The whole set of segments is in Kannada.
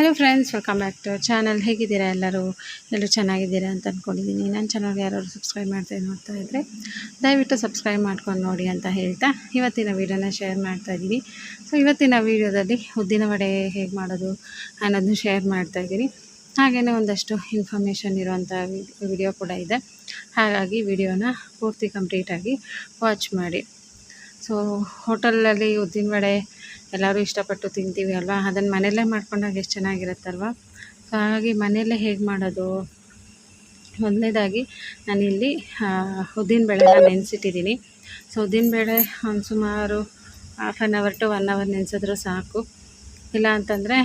Hello friends welcome back to channel ಹೇಗಿದ್ದೀರಾ ಎಲ್ಲರೂ? ಎಲ್ಲರೂ ಚೆನ್ನಾಗಿದ್ದೀರಾ ಅಂತ ಅಂದ್ಕೊಂಡಿದ್ದೀನಿ ನನ್ನ ಚಾನಲ್ಗೆ ಯಾರು ಸಬ್ಸ್ಕ್ರೈಬ್ ಮಾಡ್ತಾ ನೋಡ್ತಾ ಇದ್ದರೆ ದಯವಿಟ್ಟು ಸಬ್ಸ್ಕ್ರೈಬ್ ಮಾಡ್ಕೊಂಡು ನೋಡಿ ಅಂತ ಹೇಳ್ತಾ ಇವತ್ತಿನ ವೀಡಿಯೋನ ಶೇರ್ ಮಾಡ್ತಾ ಇದ್ದೀನಿ. ಸೊ ಇವತ್ತಿನ ವೀಡಿಯೋದಲ್ಲಿ ಉದ್ದಿನ ವಡೆ ಹೇಗೆ ಮಾಡೋದು ಅನ್ನೋದನ್ನು ಶೇರ್ ಮಾಡ್ತಾ ಇದ್ದೀನಿ. ಹಾಗೆಯೇ ಒಂದಷ್ಟು ಇನ್ಫಾರ್ಮೇಷನ್ ಇರುವಂಥ ವಿಡಿಯೋ ಕೂಡ ಇದೆ. ಹಾಗಾಗಿ ವಿಡಿಯೋನ ಪೂರ್ತಿ ಕಂಪ್ಲೀಟಾಗಿ ವಾಚ್ ಮಾಡಿ. ಸೊ ಹೋಟೆಲಲ್ಲಿ ಉದ್ದಿನ ವಡೆ ಎಲ್ಲರೂ ಇಷ್ಟಪಟ್ಟು ತಿಂತೀವಿ ಅಲ್ವಾ? ಅದನ್ನು ಮನೆಯಲ್ಲೇ ಮಾಡ್ಕೊಂಡಾಗ ಎಷ್ಟು ಚೆನ್ನಾಗಿರುತ್ತಲ್ವ? ಸೊ ಹಾಗಾಗಿ ಮನೆಯಲ್ಲೇ ಹೇಗೆ ಮಾಡೋದು? ಮೊದಲನೇದಾಗಿ ನಾನಿಲ್ಲಿ ಉದ್ದಿನ ಬೇಳೆನ ನೆನೆಸಿಟ್ಟಿದ್ದೀನಿ. ಸೊ ಉದ್ದಿನ ಬೇಳೆ ಒಂದು ಸುಮಾರು half an hour to one hour ನೆನೆಸಿದ್ರು ಸಾಕು. ಇಲ್ಲ ಅಂತಂದರೆ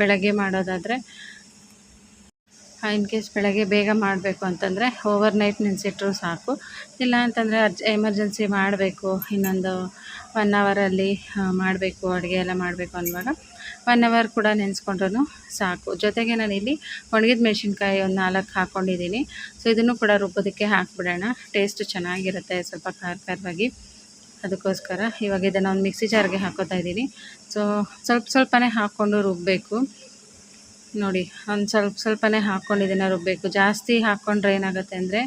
ಬೆಳಗ್ಗೆ ಮಾಡೋದಾದರೆ ಇನ್ ಕೇಸ್ ಬೆಳಗ್ಗೆ ಬೇಗ ಮಾಡಬೇಕು ಅಂತಂದರೆ ಓವರ್ ನೈಟ್ ನೆನೆಸಿಟ್ರು ಸಾಕು. ಇಲ್ಲ ಅಂತಂದರೆ, ಅರ್ಜ್ ಎಮರ್ಜೆನ್ಸಿ ಮಾಡಬೇಕು ಇನ್ನೊಂದು ಒನ್ ಅವರಲ್ಲಿ ಮಾಡಬೇಕು, ಅಡುಗೆ ಎಲ್ಲ ಮಾಡಬೇಕು ಅನ್ನುವಾಗ ಒನ್ ಅವರ್ ಕೂಡ ನೆನೆಸ್ಕೊಂಡ್ರೂ ಸಾಕು. ಜೊತೆಗೆ ನಾನಿಲ್ಲಿ ಒಣಗಿದ ಮೆಣಸಿನ್ಕಾಯಿ ಒಂದು ನಾಲ್ಕು ಹಾಕ್ಕೊಂಡಿದ್ದೀನಿ ಸೊ ಇದನ್ನು ಕೂಡ ರುಬ್ಬೋದಕ್ಕೆ ಹಾಕ್ಬಿಡೋಣ. ಟೇಸ್ಟ್ ಚೆನ್ನಾಗಿರುತ್ತೆ ಸ್ವಲ್ಪ ಖಾರ ಖಾರವಾಗಿ. ಅದಕ್ಕೋಸ್ಕರ ಇವಾಗ ಇದನ್ನು ಒಂದು ಮಿಕ್ಸಿ ಜಾರ್ಗೆ ಹಾಕೋತಾ ಇದ್ದೀನಿ. ಸೊ ಸ್ವಲ್ಪ ಸ್ವಲ್ಪನೇ ಹಾಕ್ಕೊಂಡು ರುಬ್ಬಬೇಕು ನೋಡಿ, ಒಂದು ಸ್ವಲ್ಪ, ಸ್ವಲ್ಪನೇ ಹಾಕ್ಕೊಂಡಿದ್ದೀನಿ ರುಬ್ಬಬೇಕು ಜಾಸ್ತಿ ಹಾಕ್ಕೊಂಡ್ರೆ ಏನಾಗುತ್ತೆ ಅಂದರೆ,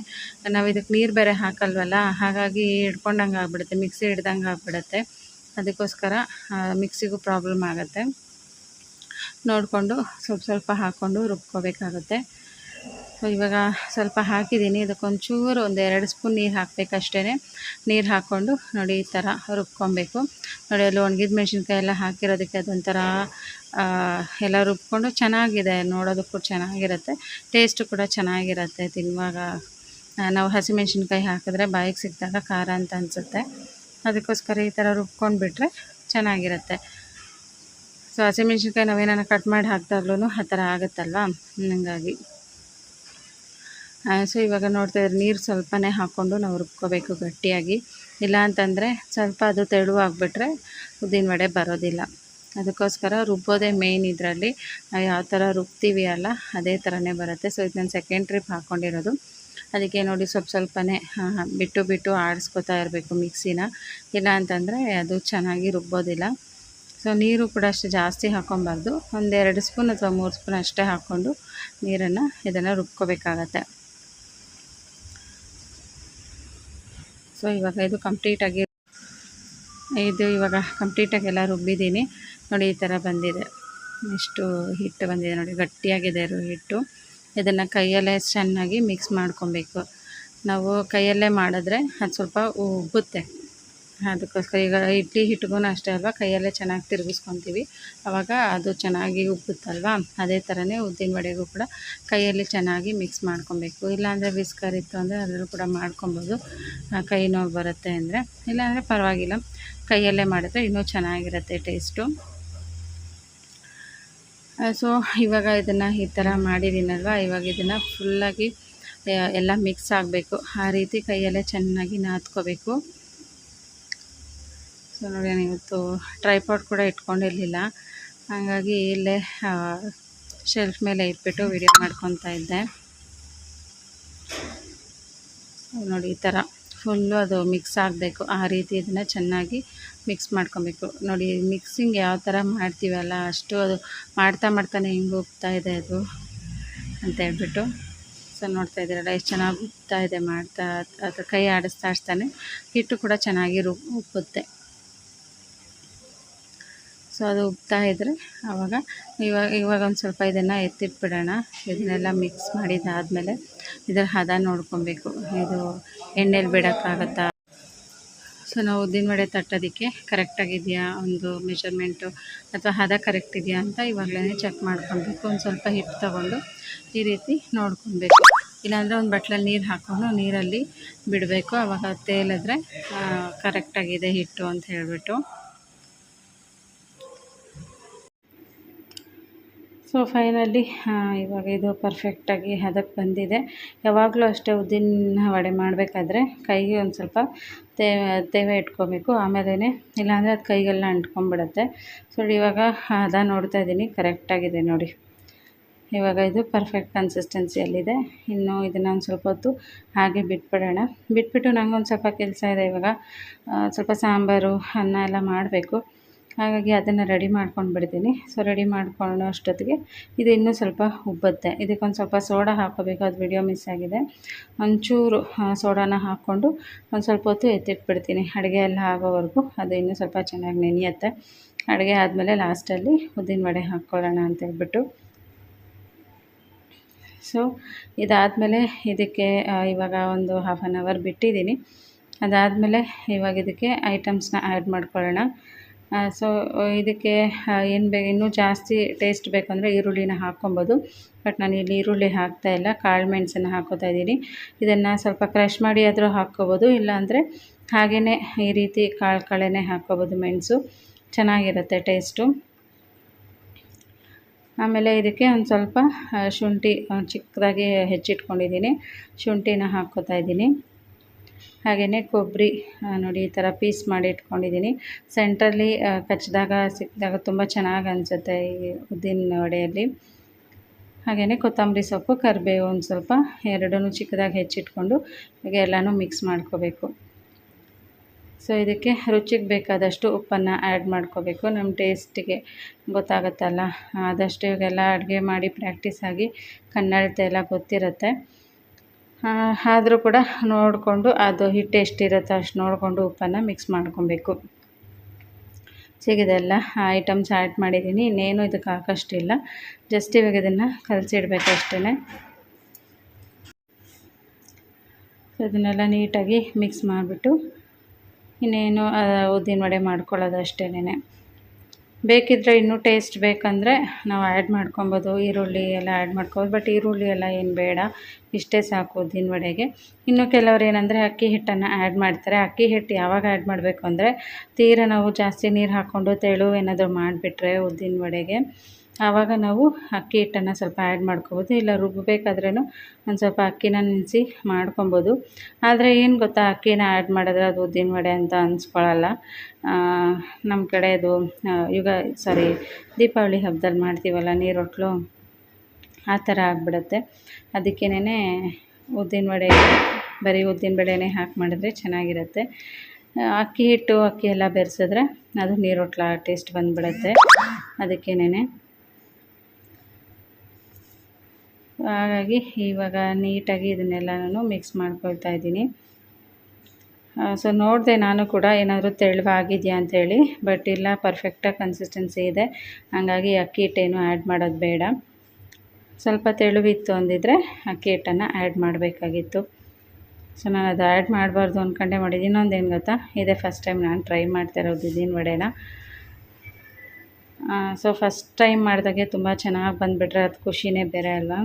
ನಾವು ಇದಕ್ಕೆ ನೀರು ಬೇರೆ ಹಾಕಲ್ವಲ್ಲ, ಹಾಗಾಗಿ ಹಿಡ್ಕೊಂಡಂಗೆ ಆಗ್ಬಿಡುತ್ತೆ, ಮಿಕ್ಸಿ ಹಿಡ್ದಂಗೆ ಆಗ್ಬಿಡುತ್ತೆ. ಅದಕ್ಕೋಸ್ಕರ ಮಿಕ್ಸಿಗೂ ಪ್ರಾಬ್ಲಮ್ ಆಗುತ್ತೆ. ನೋಡಿಕೊಂಡು ಸ್ವಲ್ಪ ಸ್ವಲ್ಪ ಹಾಕ್ಕೊಂಡು ರುಬ್ಕೋಬೇಕಾಗುತ್ತೆ. ಇವಾಗ ಸ್ವಲ್ಪ ಹಾಕಿದ್ದೀನಿ. ಇದಕ್ಕೊಂಚೂರು ಒಂದು ಎರಡು ಸ್ಪೂನ್ ನೀರು ಹಾಕಬೇಕಷ್ಟೇ ನೀರು ಹಾಕ್ಕೊಂಡು ನೋಡಿ ಈ ಥರ ರುಬ್ಕೊಬೇಕು. ನೋಡಿ, ಅಲ್ಲಿ ಒಣಗಿದ ಮೆಣಸಿನ್ಕಾಯಿ ಎಲ್ಲ ಹಾಕಿರೋದಕ್ಕೆ ಅದೊಂಥರ ಎಲ್ಲ ರುಬ್ಕೊಂಡು ಚೆನ್ನಾಗಿದೆ. ನೋಡೋದಕ್ಕೂ ಚೆನ್ನಾಗಿರುತ್ತೆ. ಟೇಸ್ಟು ಕೂಡ ಚೆನ್ನಾಗಿರುತ್ತೆ ತಿನ್ನುವಾಗ. ನಾವು ಹಸಿಮೆಣ್ಸಿನ್ಕಾಯಿ ಹಾಕಿದ್ರೆ ಬಾಯಿಗೆ ಸಿಕ್ಕಿದಾಗ ಖಾರ ಅಂತ ಅನಿಸುತ್ತೆ. ಅದಕ್ಕೋಸ್ಕರ ಈ ಥರ ರುಬ್ಕೊಂಡ್ಬಿಟ್ರೆ ಚೆನ್ನಾಗಿರುತ್ತೆ. ಸೊ ಹಸಿಮೆಣ್ಸಿನ್ಕಾಯಿ ನಾವೇನಾರು ಕಟ್ ಮಾಡಿ ಹಾಕಿದಾಗ್ಲೂ ಆ ಥರ ಆಗುತ್ತಲ್ವ? ಹಂಗಾಗಿ. ಸೊ ಇವಾಗ ನೋಡ್ತಾ ಇದ್ರೆ ನೀರು ಸ್ವಲ್ಪನೇ ಹಾಕ್ಕೊಂಡು ನಾವು ರುಬ್ಕೋಬೇಕು ಗಟ್ಟಿಯಾಗಿ. ಇಲ್ಲ ಅಂತಂದರೆ ಸ್ವಲ್ಪ ಅದು ತೆಳುವಾಗಿಬಿಟ್ರೆ ಉದ್ದಿನ ವಡೆ ಬರೋದಿಲ್ಲ. ಅದಕ್ಕೋಸ್ಕರ ರುಬ್ಬೋದೇ ಮೇಯ್ನ್ ಇದರಲ್ಲಿ. ನಾವು ಯಾವ ಥರ ರುಬ್ತೀವಿ ಅಲ್ಲ, ಅದೇ ಥರನೇ ಬರುತ್ತೆ. ಸೊ ಇದು ನಾನು ಸೆಕೆಂಡ್ ಟ್ರಿಪ್ ಹಾಕ್ಕೊಂಡಿರೋದು ಅದಕ್ಕೆ ನೋಡಿ ಸ್ವಲ್ಪ ಸ್ವಲ್ಪನೇ ಬಿಟ್ಟು ಬಿಟ್ಟು ಆಡಿಸ್ಕೊತಾ ಇರಬೇಕು ಮಿಕ್ಸಿನ. ಇಲ್ಲ ಅಂತಂದರೆ ಅದು ಚೆನ್ನಾಗಿ ರುಬ್ಬೋದಿಲ್ಲ. ಸೊ ನೀರು ಕೂಡ ಅಷ್ಟು ಜಾಸ್ತಿ ಹಾಕ್ಕೊಬಾರ್ದು. ಒಂದೆರಡು ಸ್ಪೂನ್ ಅಥವಾ ಮೂರು ಸ್ಪೂನ್ ಅಷ್ಟೇ ಹಾಕ್ಕೊಂಡು ನೀರನ್ನು ಇದನ್ನು ರುಬ್ಕೋಬೇಕಾಗತ್ತೆ. ಸೊ ಇವಾಗ ಇದು ಕಂಪ್ಲೀಟಾಗಿ ಇದು ಇವಾಗ ಕಂಪ್ಲೀಟಾಗಿ ಎಲ್ಲ ರುಬ್ಬಿದ್ದೀನಿ. ನೋಡಿ, ಈ ಥರ ಬಂದಿದೆ. ಇಷ್ಟು ಹಿಟ್ಟು ಬಂದಿದೆ ನೋಡಿ. ಗಟ್ಟಿಯಾಗಿದೆ ಹಿಟ್ಟು. ಇದನ್ನು ಕೈಯಲ್ಲೇ ಚೆನ್ನಾಗಿ ಮಿಕ್ಸ್ ಮಾಡ್ಕೊಬೇಕು. ನಾವು ಕೈಯಲ್ಲೇ ಮಾಡಿದ್ರೆ ಅದು ಸ್ವಲ್ಪ ಉಬ್ಬುತ್ತೆ. ಅದಕ್ಕೋಸ್ಕರ ಈಗ ಇಡ್ಲಿ ಹಿಟ್ಟಿಗೂ ಅಷ್ಟೇ ಅಲ್ವಾ? ಕೈಯಲ್ಲೇ ಚೆನ್ನಾಗಿ ತಿರುಗಿಸ್ಕೊತೀವಿ. ಆವಾಗ ಅದು ಚೆನ್ನಾಗಿ ಉಬ್ಬುತ್ತಲ್ವ ಅದೇ ಥರನೇ ಉದ್ದಿನ ವಡೆಗೂ ಕೂಡ ಕೈಯಲ್ಲಿ ಚೆನ್ನಾಗಿ ಮಿಕ್ಸ್ ಮಾಡ್ಕೊಬೇಕು. ಇಲ್ಲಾಂದರೆ ವಿಸ್ಕರ್ ಇತ್ತು ಅಂದರೆ ಅದರಲ್ಲೂ ಕೂಡ ಮಾಡ್ಕೊಬೋದು. ಕೈ ನೋವು ಬರುತ್ತೆ ಅಂದರೆ. ಇಲ್ಲಾಂದರೆ ಪರವಾಗಿಲ್ಲ. ಕೈಯಲ್ಲೇ ಮಾಡಿದ್ರೆ ಇನ್ನೂ ಚೆನ್ನಾಗಿರುತ್ತೆ ಟೇಸ್ಟು ಸೊ ಇವಾಗ ಇದನ್ನು ಈ ಥರ ಮಾಡಿದ್ದೀನಲ್ವ ಇವಾಗ ಇದನ್ನು ಫುಲ್ಲಾಗಿ ಎಲ್ಲ ಮಿಕ್ಸ್ ಆಗಬೇಕು. ಆ ರೀತಿ ಕೈಯಲ್ಲೇ ಚೆನ್ನಾಗಿ ನಾದ್ಕೋಬೇಕು. ಸೊ ನೋಡಿ, ನಾನು ಇವತ್ತು ಟ್ರೈಪಾಡ್ ಕೂಡ ಇಟ್ಕೊಂಡಿರಲಿಲ್ಲ. ಹಾಗಾಗಿ ಇಲ್ಲೇ ಶೆಲ್ಫ್ ಮೇಲೆ ಇಟ್ಬಿಟ್ಟು ವಿಡಿಯೋ ಮಾಡ್ಕೊತಾ ಇದ್ದೆ. ನೋಡಿ, ಈ ಥರ ಫುಲ್ಲು ಅದು ಮಿಕ್ಸ್ ಆಗಬೇಕು. ಆ ರೀತಿ ಇದನ್ನು ಚೆನ್ನಾಗಿ ಮಿಕ್ಸ್ ಮಾಡ್ಕೊಬೇಕು. ನೋಡಿ ಮಿಕ್ಸಿಂಗ್ ಯಾವ ಥರ ಮಾಡ್ತೀವಲ್ಲ, ಅಷ್ಟು ಅದು ಮಾಡ್ತಾ ಮಾಡ್ತಾನೆ ಹಿಂಗೆ ಉಪ್ತಾ ಇದೆ ಅದು ಅಂತ ಹೇಳ್ಬಿಟ್ಟು. ಸೊ ನೋಡ್ತಾ ಇದ್ದೀರಲ್ಲ ಎಷ್ಟು ಚೆನ್ನಾಗಿ ಉಪ್ತಾ ಇದೆ, ಮಾಡ್ತಾ ಅದು ಕೈ ಆಡಿಸ್ತಾ ಆಡಿಸ್ತಾನೆ. ಹಿಟ್ಟು ಕೂಡ ಚೆನ್ನಾಗಿ ರು ಉಪ್ಪುತ್ತೆ ಸೊ ಅದು ಉಗ್ತಾ ಇದ್ದರೆ ಆವಾಗ ಇವಾಗ ಇವಾಗ ಒಂದು ಸ್ವಲ್ಪ ಇದನ್ನು ಎತ್ತಿಟ್ಬಿಡೋಣ. ಇದನ್ನೆಲ್ಲ ಮಿಕ್ಸ್ ಮಾಡಿದ್ದಾದಮೇಲೆ ಇದರ ಹದ ನೋಡ್ಕೊಬೇಕು. ಇದು ಎಣ್ಣೆಲಿ ಬಿಡೋಕ್ಕಾಗತ್ತಾ? ಸೊ ನಾವು ಉದ್ದಿನ ವಡೆ ತಟ್ಟೋದಕ್ಕೆ ಕರೆಕ್ಟಾಗಿದೆಯಾ ಒಂದು ಮೆಷರ್ಮೆಂಟು ಅಥವಾ ಹದ ಕರೆಕ್ಟ್ ಇದೆಯಾ ಅಂತ ಇವಾಗಲೇ ಚೆಕ್ ಮಾಡ್ಕೊಬೇಕು. ಒಂದು ಸ್ವಲ್ಪ ಹಿಟ್ಟು ತೊಗೊಂಡು ಈ ರೀತಿ ನೋಡ್ಕೊಬೇಕು. ಇಲ್ಲಾಂದರೆ ಒಂದು ಬಟ್ಲಲ್ಲಿ ನೀರು ಹಾಕ್ಕೊಂಡು ನೀರಲ್ಲಿ ಬಿಡಬೇಕು. ಆವಾಗ ತೇಲಿದ್ರೆ ಕರೆಕ್ಟಾಗಿದೆ ಹಿಟ್ಟು ಅಂತ ಹೇಳಿಬಿಟ್ಟು. ಸೊ ಫೈನಲಿ ಇವಾಗ ಇದು ಪರ್ಫೆಕ್ಟಾಗಿ ಹದಕ್ಕೆ ಬಂದಿದೆ. ಯಾವಾಗಲೂ ಅಷ್ಟೇ ಉದ್ದಿನ ವಡೆ ಮಾಡಬೇಕಾದ್ರೆ ಕೈಗೆ ಒಂದು ಸ್ವಲ್ಪ ತೇವೆ ತೇವೆ ಇಟ್ಕೋಬೇಕು. ಆಮೇಲೆ ಇಲ್ಲಾಂದರೆ ಅದು ಕೈಗೆಲ್ಲ ಅಂಟ್ಕೊಂಬಿಡುತ್ತೆ ಸೊ ಇವಾಗ ಹದ ನೋಡ್ತಾ ಇದ್ದೀನಿ. ಕರೆಕ್ಟಾಗಿದೆ ನೋಡಿ. ಇವಾಗ ಇದು ಪರ್ಫೆಕ್ಟ್ ಕನ್ಸಿಸ್ಟೆನ್ಸಿಯಲ್ಲಿದೆ ಇನ್ನು ಇದನ್ನು ಒಂದು ಸ್ವಲ್ಪ ಹೊತ್ತು ಹಾಗೆ ಬಿಟ್ಬಿಡೋಣ. ಬಿಟ್ಬಿಟ್ಟು ನನಗೊಂದು ಸ್ವಲ್ಪ ಕೆಲಸ ಇದೆ ಇವಾಗ. ಸ್ವಲ್ಪ ಸಾಂಬಾರು, ಅನ್ನ ಎಲ್ಲ ಮಾಡಬೇಕು. ಹಾಗಾಗಿ ಅದನ್ನು ರೆಡಿ ಮಾಡ್ಕೊಂಡು ಬಿಡ್ತೀನಿ. ಸೊ ರೆಡಿ ಮಾಡ್ಕೊಳ್ಳೋ ಅಷ್ಟೊತ್ತಿಗೆ ಇದು ಇನ್ನೂ ಸ್ವಲ್ಪ ಉಬ್ಬತ್ತೆ. ಇದಕ್ಕೊಂದು ಸ್ವಲ್ಪ ಸೋಡಾ ಹಾಕೋಬೇಕು ಅದು ವಿಡಿಯೋ ಮಿಸ್ ಆಗಿದೆ. ಒಂಚೂರು ಸೋಡಾನ ಹಾಕ್ಕೊಂಡು ಒಂದು ಸ್ವಲ್ಪ ಹೊತ್ತು ಎತ್ತಿಟ್ಬಿಡ್ತೀನಿ. ಅಡುಗೆ ಎಲ್ಲ ಆಗೋವರೆಗೂ ಅದು ಇನ್ನೂ ಸ್ವಲ್ಪ ಚೆನ್ನಾಗಿ ನೆನೆಯುತ್ತೆ. ಅಡುಗೆ ಆದಮೇಲೆ ಲಾಸ್ಟಲ್ಲಿ ಉದ್ದಿನ ವಡೆ ಹಾಕ್ಕೊಳ್ಳೋಣ ಅಂತ ಹೇಳ್ಬಿಟ್ಟು. ಸೊ ಇದಾದಮೇಲೆ ಇದಕ್ಕೆ ಇವಾಗ ಒಂದು ಹಾಫ್ ಆನ್ ಅವರ್ ಬಿಟ್ಟಿದ್ದೀನಿ. ಅದಾದಮೇಲೆ ಇವಾಗ ಇದಕ್ಕೆ ಐಟಮ್ಸ್ನ ಆ್ಯಡ್ ಮಾಡ್ಕೊಳ್ಳೋಣ. ಸೊ ಇದಕ್ಕೆ ಏನು ಬೇ, ಇನ್ನೂ ಜಾಸ್ತಿ ಟೇಸ್ಟ್ ಬೇಕಂದರೆ ಈರುಳ್ಳಿನ ಹಾಕ್ಕೊಬೋದು. ಬಟ್ ನಾನು ಇಲ್ಲಿ ಈರುಳ್ಳಿ ಹಾಕ್ತಾ ಇಲ್ಲ, ಕಾಳು ಮೆಣಸನ್ನು ಹಾಕೋತಾ ಇದ್ದೀನಿ. ಇದನ್ನು ಸ್ವಲ್ಪ ಕ್ರಷ್ ಮಾಡಿ ಆದರೂ ಹಾಕ್ಕೋಬೋದು, ಇಲ್ಲಾಂದರೆ ಹಾಗೆಯೇ ಈ ರೀತಿ ಕಾಳು ಕಳೆನೇ ಹಾಕ್ಕೋಬೋದು ಮೆಣಸು. ಚೆನ್ನಾಗಿರುತ್ತೆ ಟೇಸ್ಟು ಆಮೇಲೆ ಇದಕ್ಕೆ ಒಂದು ಸ್ವಲ್ಪ ಶುಂಠಿ ಚಿಕ್ಕದಾಗಿ ಹೆಚ್ಚಿಟ್ಕೊಂಡಿದ್ದೀನಿ. ಶುಂಠಿನ ಹಾಕ್ಕೋತಾ ಇದ್ದೀನಿ. ಹಾಗೆಯೇ ಕೊಬ್ಬರಿ ನೋಡಿ ಈ ಥರ ಪೀಸ್ ಮಾಡಿ ಇಟ್ಕೊಂಡಿದ್ದೀನಿ. ಸೆಂಟ್ರಲ್ಲಿ ಕಚ್ಚಿದಾಗ ಸಿಕ್ಕಿದಾಗ ತುಂಬ ಚೆನ್ನಾಗಿ ಅನಿಸುತ್ತೆ ಈ ಉದ್ದಿನ ವಡೆಯಲ್ಲಿ. ಹಾಗೆಯೇ ಕೊತ್ತಂಬರಿ ಸೊಪ್ಪು, ಕರಿಬೇವು ಒಂದು ಸ್ವಲ್ಪ ಎರಡೂ ಚಿಕ್ಕದಾಗಿ ಹೆಚ್ಚಿಟ್ಕೊಂಡು ಈಗ ಎಲ್ಲನೂ ಮಿಕ್ಸ್ ಮಾಡ್ಕೋಬೇಕು. ಸೊ ಇದಕ್ಕೆ ರುಚಿಗೆ ಬೇಕಾದಷ್ಟು ಉಪ್ಪನ್ನು ಆ್ಯಡ್ ಮಾಡ್ಕೋಬೇಕು. ನಮ್ಮ ಟೇಸ್ಟಿಗೆ ಗೊತ್ತಾಗುತ್ತಲ್ಲ, ಆದಷ್ಟು ಇವಾಗೆಲ್ಲ ಅಡುಗೆ ಮಾಡಿ ಪ್ರಾಕ್ಟೀಸ್ ಆಗಿ ಕನ್ನಡತೆ ಎಲ್ಲ ಗೊತ್ತಿರುತ್ತೆ. ಆದರೂ ಕೂಡ ನೋಡಿಕೊಂಡು ಅದು ಹಿಟ್ಟು ಎಷ್ಟಿರುತ್ತೋ ಅಷ್ಟು ನೋಡಿಕೊಂಡು ಉಪ್ಪನ್ನು ಮಿಕ್ಸ್ ಮಾಡ್ಕೊಬೇಕು. ಸಿಗಿದೆಲ್ಲ ಐಟಮ್ಸ್ ಆ್ಯಡ್ ಮಾಡಿದ್ದೀನಿ. ಇನ್ನೇನು ಇದಕ್ಕೆ ಹಾಕೋಷ್ಟಿಲ್ಲ. ಜಸ್ಟ್ ಇವಾಗ ಇದನ್ನು ಕಲಸಿಡ್ಬೇಕು ಅಷ್ಟೇ ಇದನ್ನೆಲ್ಲ ನೀಟಾಗಿ ಮಿಕ್ಸ್ ಮಾಡಿಬಿಟ್ಟು ಇನ್ನೇನು ಉದ್ದಿನ ವಡೆ ಮಾಡ್ಕೊಳ್ಳೋದು ಅಷ್ಟೇನೆ ಬೇಕಿದ್ದರೆ ಇನ್ನೂ ಟೇಸ್ಟ್ ಬೇಕಂದರೆ ನಾವು ಆ್ಯಡ್ ಮಾಡ್ಕೊಬೋದು. ಈರುಳ್ಳಿ ಎಲ್ಲ ಆ್ಯಡ್ ಮಾಡ್ಕೊಬೋದು. ಬಟ್ ಈರುಳ್ಳಿ ಎಲ್ಲ ಏನು ಬೇಡ. ಇಷ್ಟೇ ಸಾಕು ಉದ್ದಿನ ವಡೆಗೆ ಇನ್ನು ಕೆಲವರು ಏನಂದರೆ ಅಕ್ಕಿ ಹಿಟ್ಟನ್ನು ಆ್ಯಡ್ ಮಾಡ್ತಾರೆ. ಅಕ್ಕಿ ಹಿಟ್ಟು ಯಾವಾಗ ಆ್ಯಡ್ ಮಾಡಬೇಕು ಅಂದರೆ ತೀರ ನಾವು ಜಾಸ್ತಿ ನೀರು ಹಾಕ್ಕೊಂಡು ತೆಳು ಏನಾದರೂ ಮಾಡಿಬಿಟ್ರೆ ಉದ್ದಿನ ವಡೆಗೆ ಆವಾಗ ನಾವು ಅಕ್ಕಿ ಹಿಟ್ಟನ್ನು ಸ್ವಲ್ಪ ಆ್ಯಡ್ ಮಾಡ್ಕೊಬೋದು. ಇಲ್ಲ ರುಬ್ಬಬೇಕಾದ್ರೂ ಒಂದು ಸ್ವಲ್ಪ ಅಕ್ಕಿನ ನೆನೆಸಿ ಮಾಡ್ಕೊಬೋದು. ಆದರೆ ಏನು ಗೊತ್ತಾ, ಅಕ್ಕಿನ ಆ್ಯಡ್ ಮಾಡಿದ್ರೆ ಅದು ಉದ್ದಿನ ವಡೆ ಅಂತ ಅನ್ಸ್ಕೊಳ್ಳಲ್ಲ ನಮ್ಮ ಕಡೆ ಅದು ಯುಗ ಸಾರಿ ದೀಪಾವಳಿ ಹಬ್ಬದಲ್ಲಿ ಮಾಡ್ತೀವಲ್ಲ ನೀರೊಟ್ಲು, ಆ ಥರ ಆಗಿಬಿಡುತ್ತೆ. ಅದಕ್ಕೇನೆ ಉದ್ದಿನ ವಡೆ ಬರೀ ಉದ್ದಿನ ಬೇಳೆನೇ ಹಾಕಿ ಮಾಡಿದ್ರೆ ಚೆನ್ನಾಗಿರುತ್ತೆ. ಅಕ್ಕಿ ಹಿಟ್ಟು, ಅಕ್ಕಿ ಎಲ್ಲ ಬೆರೆಸಿದ್ರೆ ಅದು ನೀರೊಟ್ಲ ಟೇಸ್ಟ್ ಬಂದುಬಿಡುತ್ತೆ. ಅದಕ್ಕೇನೆ ಹಾಗಾಗಿ ಇವಾಗ ನೀಟಾಗಿ ಇದನ್ನೆಲ್ಲನೂ ಮಿಕ್ಸ್ ಮಾಡ್ಕೊಳ್ತಾ ಇದ್ದೀನಿ. ಸೊ ನೋಡಿದೆ ನಾನು ಕೂಡ ಏನಾದರೂ ತೆಳುವಾಗಿದೆಯಾ ಅಂಥೇಳಿ ಬಟ್ ಇಲ್ಲ ಪರ್ಫೆಕ್ಟಾಗಿ ಕನ್ಸಿಸ್ಟೆನ್ಸಿ ಇದೆ. ಹಾಗಾಗಿ ಅಕ್ಕಿ ಹಿಟ್ಟೇನು ಆ್ಯಡ್ ಮಾಡೋದು ಬೇಡ. ಸ್ವಲ್ಪ ತೆಳುವಿತ್ತು ಅಂದಿದ್ರೆ ಅಕ್ಕಿ ಹಿಟ್ಟನ್ನು ಆ್ಯಡ್ ಮಾಡಬೇಕಾಗಿತ್ತು. ಸೊ ನಾನು ಅದು ಆ್ಯಡ್ ಮಾಡಬಾರ್ದು ಅಂದ್ಕೊಂಡೆ ಮಾಡಿದ್ದೀನಿ ಇನ್ನೊಂದು ಏನು ಗೊತ್ತಾ? ಇದೇ ಫಸ್ಟ್ ಟೈಮ್ ನಾನು ಟ್ರೈ ಮಾಡ್ತಾ ಇರೋದು ಇದ್ದೀನಿ ವಡೆನ. ಸೊ ಫಸ್ಟ್ ಟೈಮ್ ಮಾಡಿದಾಗೆ ತುಂಬ ಚೆನ್ನಾಗಿ ಬಂದುಬಿಟ್ರೆ ಅದು ಖುಷಿನೇ ಬೇರೆ ಅಲ್ವಾ?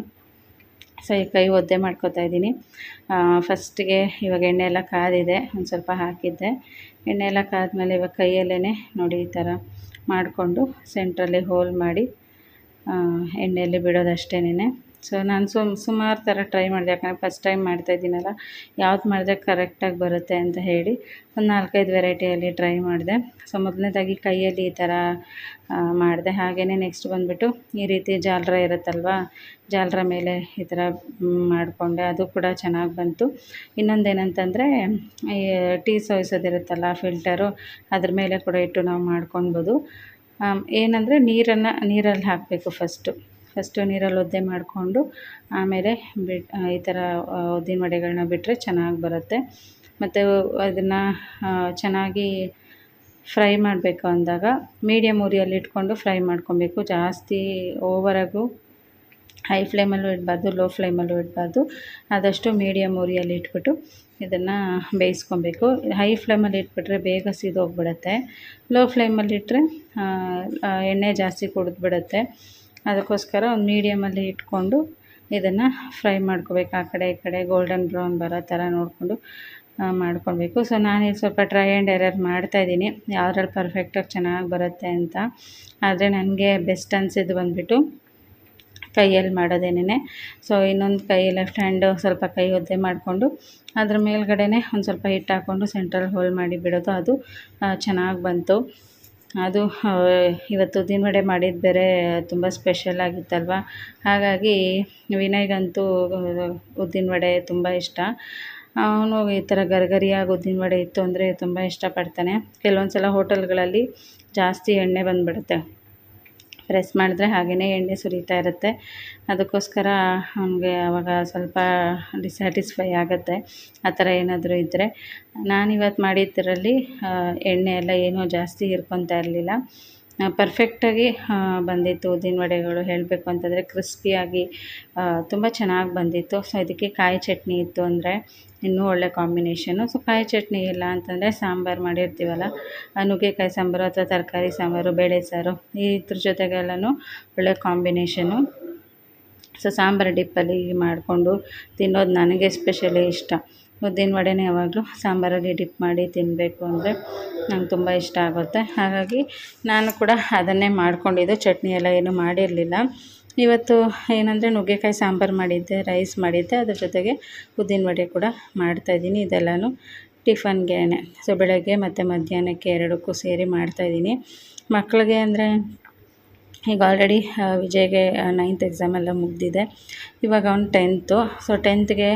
ಸೊ ಈ ಕೈ ಒದ್ದೆ ಮಾಡ್ಕೊತಾ ಇದ್ದೀನಿ. ಫಸ್ಟಿಗೆ ಇವಾಗ ಎಣ್ಣೆ ಎಲ್ಲ ಕಾದಿದೆ, ಒಂದು ಸ್ವಲ್ಪ ಹಾಕಿದ್ದೆ. ಎಣ್ಣೆ ಎಲ್ಲ ಕಾದ್ಮೇಲೆ ಇವಾಗ ಕೈಯಲ್ಲೇ ನೋಡಿ ಈ ಥರ ಮಾಡಿಕೊಂಡು ಸೆಂಟ್ರಲ್ಲಿ ಹೋಲ್ ಮಾಡಿ ಎಣ್ಣೆಯಲ್ಲಿ ಬಿಡೋದು ಸೊ ನಾನು ಸುಮ್, ಸುಮಾರು ಥರ ಟ್ರೈ ಮಾಡಿದೆ. ಯಾಕಂದರೆ ಫಸ್ಟ್ ಟೈಮ್ ಮಾಡ್ತಾ ಇದ್ದೀನಲ್ಲ, ಯಾವ್ದು ಮಾಡಿದ್ರೆ ಕರೆಕ್ಟಾಗಿ ಬರುತ್ತೆ ಅಂತ ಹೇಳಿ ಒಂದು ನಾಲ್ಕೈದು ವೆರೈಟಿಯಲ್ಲಿ ಟ್ರೈ ಮಾಡಿದೆ. ಸೊ ಮೊದಲನೇದಾಗಿ ಕೈಯಲ್ಲಿ ಈ ಥರ ಮಾಡಿದೆ. ಹಾಗೆಯೇ ನೆಕ್ಸ್ಟ್ ಬಂದುಬಿಟ್ಟು ಈ ರೀತಿ ಜಾಲರ ಇರುತ್ತಲ್ವ, ಜಾಲರ ಮೇಲೆ ಈ ಥರ ಮಾಡಿಕೊಂಡೆ. ಅದು ಕೂಡ ಚೆನ್ನಾಗಿ ಬಂತು. ಇನ್ನೊಂದು ಏನಂತಂದರೆ ಈ ಟೀ ಸೋಯಿಸೋದಿರುತ್ತಲ್ಲ ಫಿಲ್ಟರು ಅದ್ರ ಮೇಲೆ ಕೂಡ ಇಟ್ಟು ನಾವು ಮಾಡ್ಕೊಳ್ಬೋದು ಏನಂದರೆ ನೀರನ್ನು, ನೀರಲ್ಲಿ ಹಾಕಬೇಕು ಫಸ್ಟು ಫಸ್ಟು ನೀರಲ್ಲಿ ಒದ್ದೆ ಮಾಡಿಕೊಂಡು ಆಮೇಲೆ ಬಿಟ್ ಈ ಥರ ಉದ್ದಿನ ವಡೆಗಳನ್ನ ಬಿಟ್ಟರೆ ಚೆನ್ನಾಗಿ ಬರುತ್ತೆ. ಮತ್ತು ಅದನ್ನು ಚೆನ್ನಾಗಿ ಫ್ರೈ ಮಾಡಬೇಕು ಅಂದಾಗ ಮೀಡಿಯಮ್ ಉರಿಯಲ್ಲಿ ಇಟ್ಕೊಂಡು ಫ್ರೈ ಮಾಡ್ಕೊಬೇಕು. ಜಾಸ್ತಿ ಓವರಾಗೂ ಹೈ ಫ್ಲೇಮಲ್ಲೂ ಇಡಬಾರ್ದು, ಲೋ ಫ್ಲೇಮಲ್ಲೂ ಇಡಬಾರ್ದು. ಆದಷ್ಟು ಮೀಡಿಯಮ್ ಉರಿಯಲ್ಲಿ ಇಟ್ಬಿಟ್ಟು ಇದನ್ನು ಬೇಯಿಸ್ಕೊಬೇಕು. ಹೈ ಫ್ಲೇಮಲ್ಲಿ ಇಟ್ಬಿಟ್ರೆ ಬೇಗ ಸಿದೋಗ್ಬಿಡುತ್ತೆ. ಲೋ ಫ್ಲೇಮಲ್ಲಿ ಇಟ್ಟರೆ ಎಣ್ಣೆ ಜಾಸ್ತಿ ಕುಡಿದ್ಬಿಡುತ್ತೆ. ಅದಕ್ಕೋಸ್ಕರ ಒಂದು ಮೀಡಿಯಮಲ್ಲಿ ಇಟ್ಕೊಂಡು ಇದನ್ನು ಫ್ರೈ ಮಾಡ್ಕೋಬೇಕು. ಆ ಕಡೆ ಈ ಕಡೆ ಗೋಲ್ಡನ್ ಬ್ರೌನ್ ಬರೋ ಥರ ನೋಡಿಕೊಂಡು ಮಾಡ್ಕೊಳ್ಬೇಕು. ಸೊ ನಾನಿಲ್ಲಿ ಸ್ವಲ್ಪ ಟ್ರೈ ಆ್ಯಂಡ್ ಎರರ್ ಮಾಡ್ತಾಯಿದ್ದೀನಿ ಯಾವ್ದ್ರಲ್ಲಿ ಪರ್ಫೆಕ್ಟಾಗಿ ಚೆನ್ನಾಗಿ ಬರುತ್ತೆ ಅಂತ. ಆದರೆ ನನಗೆ ಬೆಸ್ಟ್ ಅನ್ಸಿದ್ದು ಬಂದುಬಿಟ್ಟು ಕೈಯಲ್ಲಿ ಮಾಡೋದೇನೆ ಸೊ ಇನ್ನೊಂದು ಕೈ ಲೆಫ್ಟ್ ಹ್ಯಾಂಡ್ ಸ್ವಲ್ಪ ಕೈ ಒದ್ದೆ ಮಾಡಿಕೊಂಡು, ಅದ್ರ ಮೇಲ್ಗಡೆನೆ ಒಂದು ಸ್ವಲ್ಪ ಹಿಟ್ಟು ಹಾಕ್ಕೊಂಡು ಸೆಂಟ್ರಲ್ಲಿ ಹೋಲ್ ಮಾಡಿ ಬಿಡೋದು. ಅದು ಚೆನ್ನಾಗಿ ಬಂತು. ಅದು ಇವತ್ತು ಉದ್ದಿನ ವಡೆ ಮಾಡಿದ್ದು ಬೇರೆ ತುಂಬ ಸ್ಪೆಷಲ್ ಆಗಿತ್ತಲ್ವ? ಹಾಗಾಗಿ ವಿನಯ್ಗಂತೂ ಉದ್ದಿನ ವಡೆ ತುಂಬ ಇಷ್ಟ. ಅವನು ಈ ಥರ ಗರಿಗರಿಯಾಗಿ ಉದ್ದಿನ ವಡೆ ಇತ್ತು ಅಂದರೆ ತುಂಬ ಇಷ್ಟಪಡ್ತಾನೆ. ಕೆಲವೊಂದು ಸಲ ಹೋಟೆಲ್ಗಳಲ್ಲಿ ಜಾಸ್ತಿ ಎಣ್ಣೆ ಬಂದುಬಿಡುತ್ತೆ. ಪ್ರೆಸ್ ಮಾಡಿದ್ರೆ ಹಾಗೆಯೇ ಎಣ್ಣೆ ಸುರಿತಾ ಇರುತ್ತೆ. ಅದಕ್ಕೋಸ್ಕರ ಅವನಿಗೆ ಆವಾಗ ಸ್ವಲ್ಪ ಡಿಸ್ಸ್ಯಾಟಿಸ್ಫೈ ಆಗುತ್ತೆ. ಆ ಥರ ಏನಾದರೂ ಇದ್ದರೆ ನಾನಿವತ್ತು ಮಾಡಿದ್ದರಲ್ಲಿ ಎಣ್ಣೆ ಎಲ್ಲ ಏನೂ ಜಾಸ್ತಿ ಹೀರ್ಕೊತಾ ಇರಲಿಲ್ಲ. ಪರ್ಫೆಕ್ಟಾಗಿ ಬಂದಿತ್ತು ಉದ್ದಿನ ವಡೆಗಳು ಹೇಳಬೇಕು ಅಂತಂದರೆ ಕ್ರಿಸ್ಪಿಯಾಗಿ ತುಂಬ ಚೆನ್ನಾಗಿ ಬಂದಿತ್ತು. ಸೊ ಇದಕ್ಕೆ ಕಾಯಿ ಚಟ್ನಿ ಇತ್ತು ಅಂದರೆ ಇನ್ನೂ ಒಳ್ಳೆ ಕಾಂಬಿನೇಷನು ಸೊ ಕಾಯಿ ಚಟ್ನಿ ಇಲ್ಲ ಅಂತಂದರೆ ಸಾಂಬಾರು ಮಾಡಿರ್ತೀವಲ್ಲ ನುಗ್ಗೆಕಾಯಿ ಸಾಂಬಾರು ಅಥವಾ ತರಕಾರಿ ಸಾಂಬಾರು, ಬೇಳೆ ಸಾರು ಇದ್ರ ಜೊತೆಗೆಲ್ಲನೂ ಒಳ್ಳೆ ಕಾಂಬಿನೇಷನು ಸೊ ಸಾಂಬಾರು ಡಿಪ್ಪಲ್ಲಿ ಮಾಡಿಕೊಂಡು ತಿನ್ನೋದು ನನಗೆ ಸ್ಪೆಷಲಿ ಇಷ್ಟ. ಉದ್ದಿನ ವಡೆನೇ ಯಾವಾಗಲೂ ಸಾಂಬಾರಲ್ಲಿ ಡಿಪ್ ಮಾಡಿ ತಿನ್ನಬೇಕು ಅಂದರೆ ನಂಗೆ ತುಂಬ ಇಷ್ಟ ಆಗುತ್ತೆ. ಹಾಗಾಗಿ ನಾನು ಕೂಡ ಅದನ್ನೇ ಮಾಡ್ಕೊಂಡಿದ್ದು. ಚಟ್ನಿ ಎಲ್ಲ ಏನೂ ಮಾಡಿರಲಿಲ್ಲ. ಇವತ್ತು ಏನಂದರೆ ನುಗ್ಗೆಕಾಯಿ ಸಾಂಬಾರು ಮಾಡಿದ್ದೆ ರೈಸ್ ಮಾಡಿದ್ದೆ. ಅದ್ರ ಜೊತೆಗೆ ಉದ್ದಿನ ವಡೆ ಕೂಡ ಮಾಡ್ತಾಯಿದ್ದೀನಿ ಇದೆಲ್ಲನೂ ಟಿಫನ್ಗೇನೆ. ಸೊ ಬೆಳಗ್ಗೆ ಮತ್ತು ಮಧ್ಯಾಹ್ನಕ್ಕೆ ಎರಡಕ್ಕೂ ಸೇರಿ ಮಾಡ್ತಾಯಿದ್ದೀನಿ ಮಕ್ಕಳಿಗೆ ಅಂದರೆ ಈಗ ಆಲ್ರೆಡಿ ವಿಜಯ್ಗೆ ನೈನ್ತ್ ಎಕ್ಸಾಮ್ ಎಲ್ಲ ಮುಗಿದಿದೆ. ಇವಾಗ ಅವ್ನು ಟೆಂತು ಸೊ ಟೆಂತ್ಗೆ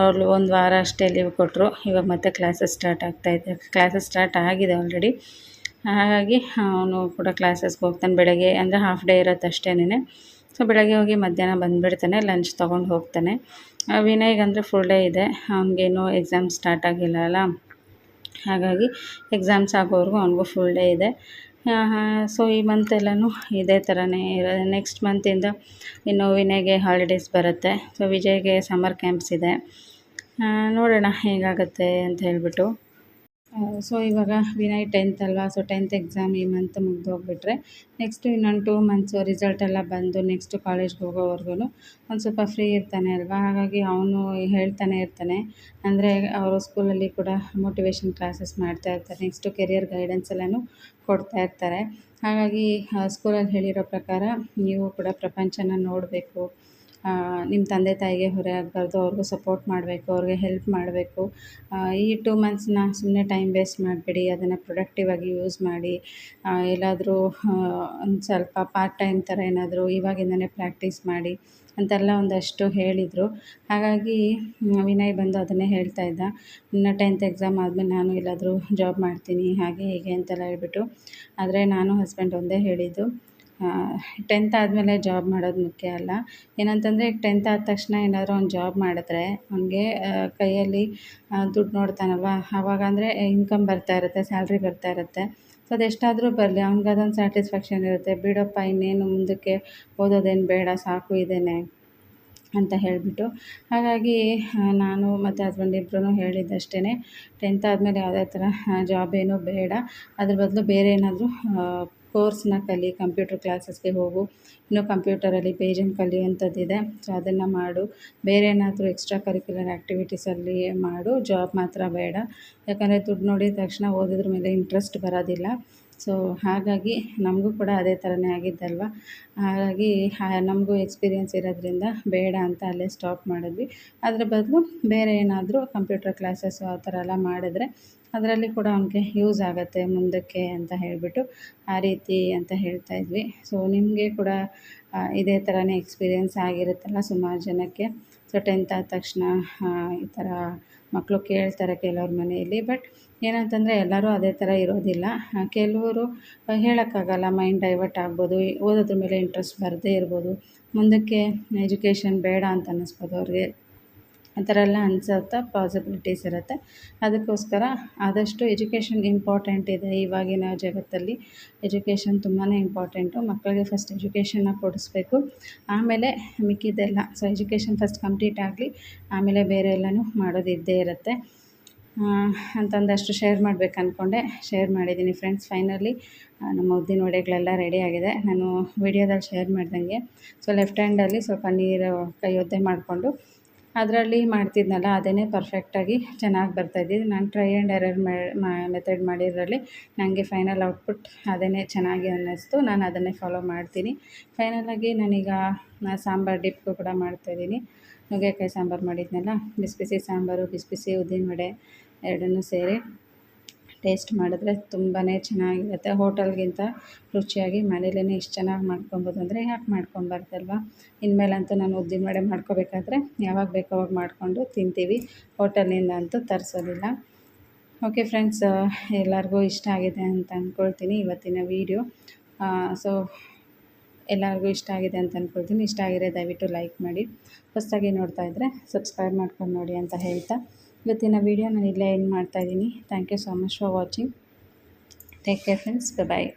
ಅವ್ರು ಒಂದು ವಾರ ಅಷ್ಟೇ ಲೀವ್ ಕೊಟ್ಟರು ಇವಾಗ ಮತ್ತೆ ಕ್ಲಾಸಸ್ ಸ್ಟಾರ್ಟ್ ಆಗ್ತಾಯಿದೆ ಕ್ಲಾಸಸ್ ಸ್ಟಾರ್ಟ್ ಆಗಿದೆ ಆಲ್ರೆಡಿ ಹಾಗಾಗಿ ಅವನು ಕೂಡ ಕ್ಲಾಸಸ್ಗೆ ಹೋಗ್ತಾನೆ ಬೆಳಗ್ಗೆ. ಅಂದರೆ ಹಾಫ್ ಡೇ ಇರುತ್ತೆ ಅಷ್ಟೇನೆ ಸೊ ಬೆಳಗ್ಗೆ ಹೋಗಿ ಮಧ್ಯಾಹ್ನ ಬಂದುಬಿಡ್ತಾನೆ ಲಂಚ್ ತೊಗೊಂಡು ಹೋಗ್ತಾನೆ. ವಿನಯ್ಗೆ ಅಂದರೆ ಫುಲ್ ಡೇ ಇದೆ. ಅವ್ನಿಗೇನು ಎಕ್ಸಾಮ್ ಸ್ಟಾರ್ಟ್ ಆಗಿಲ್ಲ ಅಲ್ಲ. ಹಾಗಾಗಿ ಎಕ್ಸಾಮ್ಸ್ ಆಗೋವರೆಗೂ ಅವನಿಗೂ ಫುಲ್ ಡೇ ಇದೆ. ಸೊ ಈ ಮಂತ್ ಎಲ್ಲನೂ ಇದೇ ಥರನೇ ಇರೋದು ನೆಕ್ಸ್ಟ್ ಮಂತಿಂದ ಇನ್ನು ವಿನಯ್ಗೆ ಹಾಲಿಡೇಸ್ ಬರುತ್ತೆ. ಸೊ ವಿಜಯ್ಗೆ ಸಮ್ಮರ್ ಕ್ಯಾಂಪ್ಸ್ ಇದೆ. ನೋಡೋಣ ಹೇಗಾಗುತ್ತೆ ಅಂತ ಹೇಳಿಬಿಟ್ಟು. ಸೊ ಇವಾಗ ವಿನಯ್ ಟೆಂತ್ ಅಲ್ವಾ? ಸೊ ಟೆಂತ್ ಎಕ್ಸಾಮ್ ಈ ಮಂತ್ ಮುಗ್ದು ಹೋಗ್ಬಿಟ್ರೆ ನೆಕ್ಸ್ಟು ಇನ್ನೊಂದು ಟೂ ಮಂತ್ಸು ರಿಸಲ್ಟ್ ಎಲ್ಲ ಬಂದು ನೆಕ್ಸ್ಟು ಕಾಲೇಜ್ಗೆ ಹೋಗೋವರೆಗೂ ಒಂದು ಸ್ವಲ್ಪ ಫ್ರೀ ಇರ್ತಾನೆ ಅಲ್ವಾ? ಹಾಗಾಗಿ ಅವನು ಹೇಳ್ತಾನೆ ಇರ್ತಾನೆ. ಅಂದರೆ ಅವರು ಸ್ಕೂಲಲ್ಲಿ ಕೂಡ ಮೋಟಿವೇಶನ್ ಕ್ಲಾಸಸ್ ಮಾಡ್ತಾ ಇರ್ತಾರೆ. ನೆಕ್ಸ್ಟು ಕೆರಿಯರ್ ಗೈಡೆನ್ಸ್ ಎಲ್ಲನೂ ಕೊಡ್ತಾ ಇರ್ತಾರೆ. ಹಾಗಾಗಿ ಸ್ಕೂಲಲ್ಲಿ ಹೇಳಿರೋ ಪ್ರಕಾರ ನೀವು ಕೂಡ ಪ್ರಪಂಚನ ನೋಡಬೇಕು. ನಿಮ್ಮ ತಂದೆ ತಾಯಿಗೆ ಹೊರೆ ಆಗಬಾರ್ದು, ಅವ್ರಿಗೂ ಸಪೋರ್ಟ್ ಮಾಡಬೇಕು, ಅವ್ರಿಗೆ ಹೆಲ್ಪ್ ಮಾಡಬೇಕು. ಈ ಟೂ ಮಂತ್ಸ್ನ ಸುಮ್ಮನೆ ಟೈಮ್ ವೇಸ್ಟ್ ಮಾಡಬೇಡಿ, ಅದನ್ನು ಪ್ರೊಡಕ್ಟಿವ್ ಆಗಿ ಯೂಸ್ ಮಾಡಿ. ಎಲ್ಲಾದರೂ ಒಂದು ಸ್ವಲ್ಪ ಪಾರ್ಟ್ ಟೈಮ್ ಥರ ಏನಾದರೂ ಇವಾಗಿಂದನೇ ಪ್ರಾಕ್ಟೀಸ್ ಮಾಡಿ ಅಂತೆಲ್ಲ ಒಂದಷ್ಟು ಹೇಳಿದರು. ಹಾಗಾಗಿ ವಿನಯ್ ಬಂದು ಅದನ್ನೇ ಹೇಳ್ತಾ ಇದ್ದ. ಇನ್ನು ಟೆಂತ್ ಎಕ್ಸಾಮ್ ಆದಮೇಲೆ ನಾನು ಎಲ್ಲಾದರೂ ಜಾಬ್ ಮಾಡ್ತೀನಿ, ಹಾಗೆ ಹೀಗೆ ಅಂತೆಲ್ಲ ಹೇಳ್ಬಿಟ್ಟು. ಆದರೆ ನಾನು ಹಸ್ಬೆಂಡ್ ಒಂದೇ ಹೇಳಿದ್ದು. ಟೆಂತ್ ಆದಮೇಲೆ ಜಾಬ್ ಮಾಡೋದು ಮುಖ್ಯ ಅಲ್ಲ. ಏನಂತಂದರೆ ಈಗ ಟೆಂತ್ ಆದ ತಕ್ಷಣ ಏನಾದರೂ ಒಂದು ಜಾಬ್ ಮಾಡಿದ್ರೆ ಅವ್ನಿಗೆ ಕೈಯಲ್ಲಿ ದುಡ್ಡು ನೋಡ್ತಾನಲ್ವ? ಆವಾಗ ಅಂದರೆ ಇನ್ಕಮ್ ಬರ್ತಾ ಇರುತ್ತೆ ಸ್ಯಾಲ್ರಿ ಬರ್ತಾ ಇರುತ್ತೆ. ಸೊ ಅದೆಷ್ಟಾದರೂ ಬರಲಿ, ಅವ್ನಿಗೆ ಅದೊಂದು ಸ್ಯಾಟಿಸ್ಫ್ಯಾಕ್ಷನ್ ಇರುತ್ತೆ. ಬಿಡಪ್ಪ, ಇನ್ನೇನು ಮುಂದಕ್ಕೆ ಓದೋದೇನು ಬೇಡ, ಸಾಕು ಇದೇನೆ ಅಂತ ಹೇಳಿಬಿಟ್ಟು. ಹಾಗಾಗಿ ನಾನು ಮತ್ತು ಹಸ್ಬೆಂಡ್ ಇಬ್ಬರೂ ಹೇಳಿದ್ದಷ್ಟೇ ಟೆಂತ್ ಆದಮೇಲೆ ಯಾವುದೇ ಥರ ಜಾಬ್ ಏನೂ ಬೇಡ. ಅದ್ರ ಬದಲು ಬೇರೆ ಏನಾದರೂ ಕೋರ್ಸ್ನ ಕಲಿ, ಕಂಪ್ಯೂಟರ್ ಕ್ಲಾಸಸ್ಗೆ ಹೋಗು. ಇನ್ನು ಕಂಪ್ಯೂಟರಲ್ಲಿ ಪೇಜನ್ನು ಕಲಿಯುವಂಥದ್ದಿದೆ. ಸೊ ಅದನ್ನು ಮಾಡು. ಬೇರೆ ಏನಾದರೂ ಎಕ್ಸ್ಟ್ರಾ ಕರಿಕ್ಯುಲರ್ ಆ್ಯಕ್ಟಿವಿಟೀಸಲ್ಲಿ ಮಾಡು. ಜಾಬ್ ಮಾತ್ರ ಬೇಡ. ಯಾಕಂದರೆ ದುಡ್ಡು ನೋಡಿದ ತಕ್ಷಣ ಓದಿದ್ರ ಮೇಲೆ ಇಂಟ್ರೆಸ್ಟ್ ಬರೋದಿಲ್ಲ. ಸೊ ಹಾಗಾಗಿ ನಮಗೂ ಕೂಡ ಅದೇ ಥರನೇ ಆಗಿದ್ದಲ್ವ? ಹಾಗಾಗಿ ನಮಗೂ ಎಕ್ಸ್ಪೀರಿಯನ್ಸ್ ಇರೋದ್ರಿಂದ ಬೇಡ ಅಂತ ಅಲ್ಲೇ ಸ್ಟಾಪ್ ಮಾಡಿದ್ವಿ. ಅದ್ರ ಬದಲು ಬೇರೆ ಏನಾದರೂ ಕಂಪ್ಯೂಟರ್ ಕ್ಲಾಸಸ್ಸು ಆ ಥರ ಎಲ್ಲ ಮಾಡಿದ್ರೆ ಅದರಲ್ಲಿ ಕೂಡ ಅವನಿಗೆ ಯೂಸ್ ಆಗುತ್ತೆ ಮುಂದಕ್ಕೆ ಅಂತ ಹೇಳಿಬಿಟ್ಟು ಆ ರೀತಿ ಅಂತ ಹೇಳ್ತಾ ಇದ್ವಿ. ಸೊ ನಿಮಗೆ ಕೂಡ ಇದೇ ಥರನೇ ಎಕ್ಸ್ಪೀರಿಯೆನ್ಸ್ ಆಗಿರುತ್ತಲ್ಲ ಸುಮಾರು ಜನಕ್ಕೆ. ಸೊ ಟೆಂತ್ ಆದ ತಕ್ಷಣ ಈ ಥರ ಮಕ್ಕಳು ಕೇಳ್ತಾರೆ ಕೆಲವ್ರ ಮನೆಯಲ್ಲಿ ಬಟ್ ಏನಂತಂದರೆ ಎಲ್ಲರೂ ಅದೇ ಥರ ಇರೋದಿಲ್ಲ. ಕೆಲವರು ಹೇಳೋಕ್ಕಾಗಲ್ಲ ಮೈಂಡ್ ಡೈವರ್ಟ್ ಆಗ್ಬೋದು, ಓದೋದ್ರ ಮೇಲೆ ಇಂಟ್ರೆಸ್ಟ್ ಬರದೇ ಇರ್ಬೋದು. ಮುಂದಕ್ಕೆ ಎಜುಕೇಷನ್ ಬೇಡ ಅಂತ ಅನ್ನಿಸ್ಬೋದು ಅವ್ರಿಗೆ. ಆ ಥರ ಎಲ್ಲ ಅನ್ಸುತ್ತೆ ಪಾಸಿಬಿಲಿಟೀಸ್ ಇರುತ್ತೆ. ಅದಕ್ಕೋಸ್ಕರ ಆದಷ್ಟು ಎಜುಕೇಷನ್ ಇಂಪಾರ್ಟೆಂಟ್ ಇದೆ ಇವಾಗಿನ ಜಗತ್ತಲ್ಲಿ. ಎಜುಕೇಷನ್ ತುಂಬಾ ಇಂಪಾರ್ಟೆಂಟು ಮಕ್ಕಳಿಗೆ ಫಸ್ಟ್ ಎಜುಕೇಷನ್ನ ಕೊಡಿಸ್ಬೇಕು. ಆಮೇಲೆ ಮಿಕ್ಕಿದ್ದೆಲ್ಲ ಸೊ ಎಜುಕೇಷನ್ ಫಸ್ಟ್ ಕಂಪ್ಲೀಟ್ ಆಗಲಿ, ಆಮೇಲೆ ಬೇರೆ ಎಲ್ಲನೂ ಮಾಡೋದು ಇದ್ದೇ ಇರುತ್ತೆ. ಅಂತಂದಷ್ಟು ಶೇರ್ ಮಾಡಬೇಕು ಅಂದ್ಕೊಂಡೆ ಶೇರ್ ಮಾಡಿದ್ದೀನಿ ಫ್ರೆಂಡ್ಸ್ ಫೈನಲಿ ನಮ್ಮ ಉದ್ದಿನ ವಡೆಗಳೆಲ್ಲ ರೆಡಿ ಆಗಿದೆ. ನಾನು ವಿಡಿಯೋದಲ್ಲಿ ಶೇರ್ ಮಾಡ್ದಂಗೆ. ಸೊ ಲೆಫ್ಟ್ ಹ್ಯಾಂಡಲ್ಲಿ ಸ್ವಲ್ಪ ನೀರು ಕೈ ಒದ್ದೆ ಮಾಡಿಕೊಂಡು ಅದರಲ್ಲಿ ಮಾಡ್ತಿದ್ನಲ್ಲ ಅದೇ ಪರ್ಫೆಕ್ಟಾಗಿ ಚೆನ್ನಾಗಿ ಬರ್ತಾಯಿದ್ದಿದ್ದು ನಾನು ಟ್ರೈ ಆ್ಯಂಡ್ ಎರರ್ ಮೆಥಡ್ ಮಾಡಿದ್ರಲ್ಲಿ ನನಗೆ ಫೈನಲ್ ಔಟ್ಪುಟ್ ಅದೇ ಚೆನ್ನಾಗಿ ಅನ್ನಿಸ್ತು. ನಾನು ಅದನ್ನೇ ಫಾಲೋ ಮಾಡ್ತೀನಿ. ಫೈನಲಾಗಿ ನಾನೀಗ ಸಾಂಬಾರು ಡಿಪ್ ಕೂಡ ಮಾಡ್ತಾಯಿದ್ದೀನಿ ನುಗ್ಗೆಕಾಯಿ ಸಾಂಬಾರು ಮಾಡಿದ್ನಲ್ಲ ಬಿಸಿ ಬಿಸಿ ಸಾಂಬಾರು ಬಿಸಿ ಬಿಸಿ ಉದ್ದಿನ ವಡೆ ಎರಡನ್ನೂ ಸೇರಿ ಟೇಸ್ಟ್ ಮಾಡಿದ್ರೆ ತುಂಬಾ ಚೆನ್ನಾಗಿರುತ್ತೆ. ಹೋಟೆಲ್ಗಿಂತ ರುಚಿಯಾಗಿ ಮನೇಲೇ ಇಷ್ಟು ಚೆನ್ನಾಗಿ ಮಾಡ್ಕೊಬೋದು ಅಂದರೆ ಯಾಕೆ ಮಾಡ್ಕೊಬಾರ್ದಲ್ವ? ಇನ್ಮೇಲಂತೂ ನಾನು ಉದ್ದಿನ ವಡೆ ಮಾಡ್ಕೋಬೇಕಾದ್ರೆ ಯಾವಾಗ ಬೇಕೋ ಅವಾಗ ಮಾಡಿಕೊಂಡು ತಿಂತೀವಿ. ಹೋಟೆಲ್ನಿಂದ ಅಂತೂ ತರಿಸೋದಿಲ್ಲ. ಓಕೆ ಫ್ರೆಂಡ್ಸ್ ಎಲ್ಲರಿಗೂ ಇಷ್ಟ ಆಗಿದೆ ಅಂತ ಅಂದ್ಕೊಳ್ತೀನಿ ಇವತ್ತಿನ ವೀಡಿಯೋ. ಸೊ, ಎಲ್ಲರಿಗೂ ಇಷ್ಟ ಆಗಿದೆ ಅಂತ ಅಂದ್ಕೊಳ್ತೀನಿ ಇಷ್ಟ ಆಗಿದೆ ದಯವಿಟ್ಟು ಲೈಕ್ ಮಾಡಿ. ಹೊಸದಾಗಿ ನೋಡ್ತಾ ಇದ್ದರೆ ಸಬ್ಸ್ಕ್ರೈಬ್ ಮಾಡ್ಕೊಂಡು ನೋಡಿ ಅಂತ ಹೇಳ್ತಾ. ಇವತ್ತಿನ ವೀಡಿಯೋ ನಾನು ಇಲ್ಲೇ ಎಂಡ್ ಮಾಡ್ತಾಯಿದ್ದೀನಿ thank you so much for watching take care friends bye